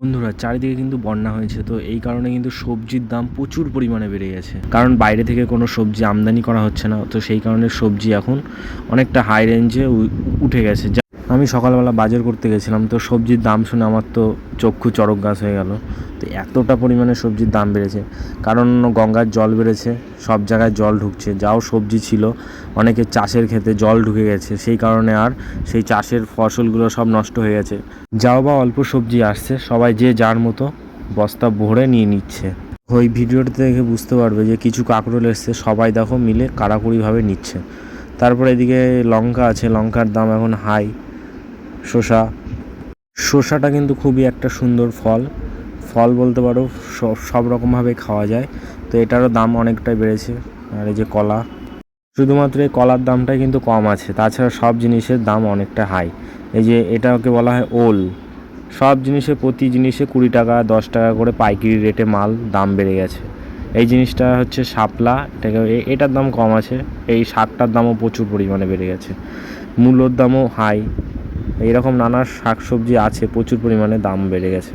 বন্ধুরা, চারিদিকে কিন্তু বন্যা হয়েছে, তো এই কারণে কিন্তু সবজির দাম প্রচুর পরিমাণে বেড়ে গেছে। কারণ বাইরে থেকে কোনো সবজি আমদানি করা হচ্ছে না, তো সেই কারণে সবজি এখন অনেকটা হাই রেঞ্জে উঠে গেছে। আমি সকালবেলা বাজার করতে গেছিলাম, তো সবজির দাম শুনে আমার তো চক্ষু চড়ক গাছ হয়ে গেল। তো এতটা পরিমাণে সবজির দাম বেড়েছে, কারণ গঙ্গার জল বেড়েছে, সব জায়গায় জল ঢুকছে, যাও সবজি ছিল, অনেকে চাষের ক্ষেতে জল ঢুকে গেছে, সেই কারণে আর সেই চাষের ফসলগুলো সব নষ্ট হয়ে গেছে। যাও বা অল্প সবজি আসছে, সবাই যে যার মতো বস্তা ভরে নিয়ে নিচ্ছে। ওই ভিডিওটা দেখে বুঝতে পারবে যে কিছু কাঁকরোল এসছে, সবাই দেখো মিলে কাড়াকুড়িভাবে নিচ্ছে। তারপরে এদিকে লঙ্কা আছে, লঙ্কার দাম এখন হাই শসা। শসাটা কিন্তু খুবই একটা সুন্দর ফল। ফল বলতে পারো সব রকমভাবে খাওয়া যায়। তো এটারও দাম অনেকটাই বেড়েছে। আর এই যে কলা, শুধুমাত্র এই কলার দামটাই কিন্তু কম আছে। তাছাড়া সব জিনিসের দাম অনেকটা হাই। এই যে এটাকে বলা হয় ওল। সব জিনিসে, প্রতি জিনিসে কুড়ি টাকা, দশ টাকা করে পাইকারি রেটে মাল দাম বেড়ে গেছে। এই জিনিসটা হচ্ছে শাপলা। এটাকে এটার দাম কম আছে। এই শাকটার দামও প্রচুর পরিমাণে বেড়ে গেছে। মূলোর দামও হাই। এইরকম নানা শাকসবজি আছে প্রচুর পরিমাণে দাম বেড়ে গেছে।